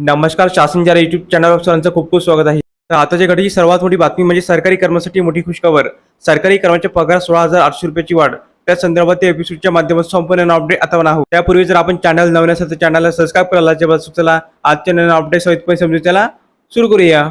नमस्कार शासन जरा युट्यूब चॅनलवर सर्वांचं खूप खूप स्वागत आहे. तर आताच्या घडीची सर्वात मोठी बातमी म्हणजे सरकारी कर्मासाठी मोठी खुशखबर. सरकारी कर्मचारी पगार सोळा हजार आठशे रुपयाची वाढ. त्या संदर्भात त्या एपिसोडच्या माध्यमातून संपूर्ण अपडेट आता आहोत. त्यापूर्वी जर आपण चॅनल नवीन असेल तर चॅनलला सबस्क्राईब करायला जेव्हा चला. आजच्या नवीन अपडेट सहित समजून त्याला सुरू करूया.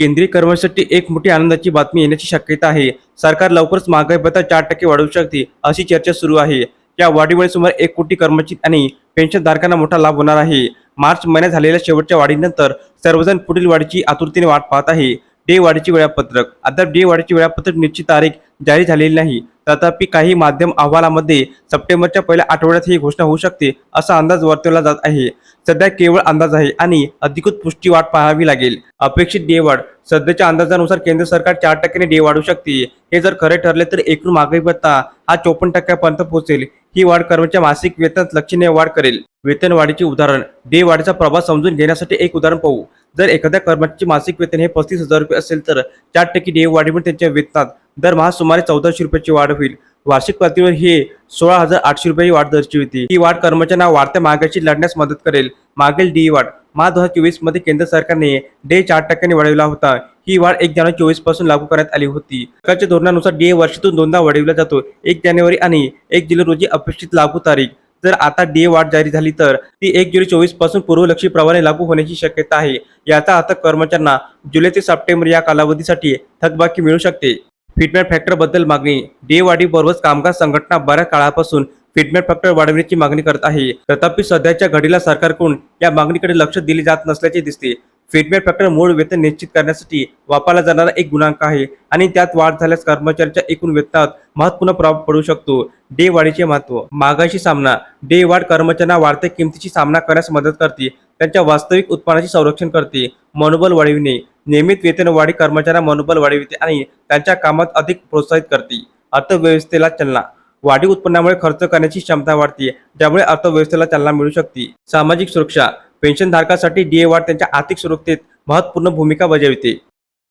केंद्रीय कर्मचाऱ्यांसाठी एक मोठी आनंदाची बातमी येण्याची शक्यता आहे. सरकार लवकरच महागाई भत्ता चार टक्के वाढवू शकते अशी चर्चा सुरू आहे. या वाढीमुळे सुमारे एक कोटी कर्मचारी आणि पेन्शनधारकांना मोठा लाभ होणार आहे. मार्च महिन्यात झालेल्या शेवटच्या वाढीनंतर सर्वजण पुढील वाढीची आतुरतेने वाट पाहत आहे. डे वाढीचे वेळापत्रक. अद्याप डे वाढीचे वेळापत्रक निश्चित तारीख जारी झालेली नाही. तथापि काही माध्यम अहवालामध्ये सप्टेंबरच्या पहिल्या आठवड्यात ही घोषणा होऊ शकते असा अंदाज वर्तवला जात आहे. सध्या केवळ अंदाज आहे आणि अधिकृत पुष्टी वाट पाहावी लागेल. अपेक्षित डे वाढ. सध्याच्या अंदाजानुसार केंद्र सरकार चार टक्क्याने डे वाढू शकते. हे जर खरे ठरले तर एकूण मागणी भत्ता हा चोपन्न टक्क्यापर्यंत पोहोचेल. ही वाढ कर्मच्या मासिक वेतनात लक्षणीय वाढ करेल. वेतन वाढीचे उदाहरण. डे वाढीचा प्रभाव समजून घेण्यासाठी एक उदाहरण पाहू. जर एखाद्या कर्मचाऱ्याचे मासिक वेतन हे पस्तीस हजार रुपये असेल तर चार टक्के डे वाढीमुळे त्यांच्या वेतनात दरमहा सुमारे चौदाशे रुपयाची वाढ होईल. वार्षिक पातळीवर हे सोळा हजार आठशे रुपये वाढ दर्शविते. ही वाढ कर्मचाऱ्यांना वाढत्या महागाईशी लढण्यास मदत करेल. मागील डी वाढ मार्च दोन हजार चोवीसमध्ये केंद्र सरकारने डे चार टक्क्यांनी वाढविला होता. ही वाढ एक जानेवारी चोवीसपासून लागू करण्यात आली होती. सरकारच्या धोरणानुसार डे वर्षातून दोनदा वाढविला जातो. एक जानेवारी आणि एक जुलै रोजी अपेक्षित लागू तारीख. जर आता डे वाढ जारी झाली तर ती एक जुलै चोवीसपासून पूर्वलक्षी प्रमाणे लागू होण्याची शक्यता आहे. याचा अर्थ कर्मचाऱ्यांना जुलै ते सप्टेंबर या कालावधीसाठी थकबाकी मिळू शकते. फिटमेट फॅक्टरबद्दल मागणी. डे वाढीबरोबरच कामगार संघटना बऱ्याच काळापासून फिटमेट फॅक्टर वाढवण्याची मागणी करत आहे. तथापि सध्याच्या घडीला सरकारकडून या मागणीकडे लक्ष दिले जात नसल्याचे दिसते. फिटमेट फॅक्टर मूळ वेतन निश्चित करण्यासाठी वापरला जाणारा एक गुणांक आहे आणि त्यात वाढ झाल्यास कर्मचाऱ्यांच्या एकूण वेतनात महत्त्वपूर्ण प्रभाव पडू शकतो. डे वाढीचे महत्त्व मागाशी सामना. डे वाढ कर्मचाऱ्यांना वाढत्या किमतीची सामना करण्यास मदत करते. त्यांच्या वास्तविक उत्पन्नाचे संरक्षण करते. मनोबल वाढविणे. नियमित वेतन वाढी कर्मचाऱ्यांना मनोबल वाढविते आणि त्यांच्या कामात अधिक प्रोत्साहित करते. अर्थव्यवस्थेला चालना. वाढीव उत्पन्नामुळे खर्च करण्याची क्षमता वाढते ज्यामुळे अर्थव्यवस्थेला चालना मिळू शकते. सामाजिक सुरक्षा पेन्शनधारकांसाठी डीए वाढ त्यांच्या आर्थिक सुरक्षेत महत्त्वपूर्ण भूमिका बजावते.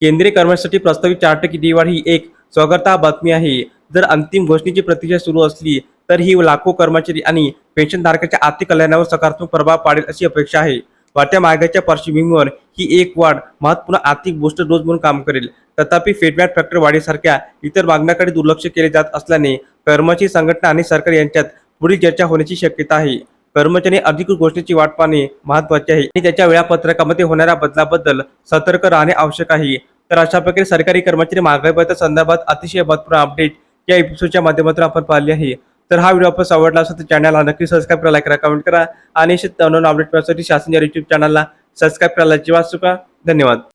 केंद्रीय कर्मचाऱ्यांसाठी प्रस्तावित चार टक्के डी वाढ ही एक स्वागता बातमी आहे. जर अंतिम घोषणेची प्रतीक्षा सुरू असली तर ही लाखो कर्मचारी आणि पेन्शनधारकांच्या आर्थिक कल्याणावर सकारात्मक प्रभाव पाडेल अशी अपेक्षा आहे. वाढत्या महागाईच्या पार्श्वभूमीवर ही एक वाढ महत्त्वपूर्ण आर्थिक बूस्टर डोस म्हणून काम करेल. तथापि फेडबॅक फॅक्टर वाढीसारख्या इतर मागण्याकडे दुर्लक्ष केले जात असल्याने कर्मचारी संघटना आणि सरकार यांच्यात पुढील चर्चा होण्याची शक्यता आहे. कर्मचारी अधिकृत घोषणेची वाट पाहणे महत्त्वाचे आहे. आणि त्याच्या वेळापत्रकामध्ये होणाऱ्या बदलाबद्दल सतर्क राहणे आवश्यक आहे. तर अशा प्रकारे सरकारी कर्मचारी महागाई संदर्भात अतिशय महत्त्वपूर्ण अपडेट या एपिसोडच्या माध्यमातून आपण पाहिले आहे. तर हा व्हिडिओ आपण आवडला असेल तर चॅनलला नक्की सबस्क्राईब करा लाईक करा कमेंट करा. आणि असे नवीन अपडेट मिळण्यासाठी शासनच्या युट्यूब चॅनलला सबस्क्राईब करायला जीवा चुका धन्यवाद.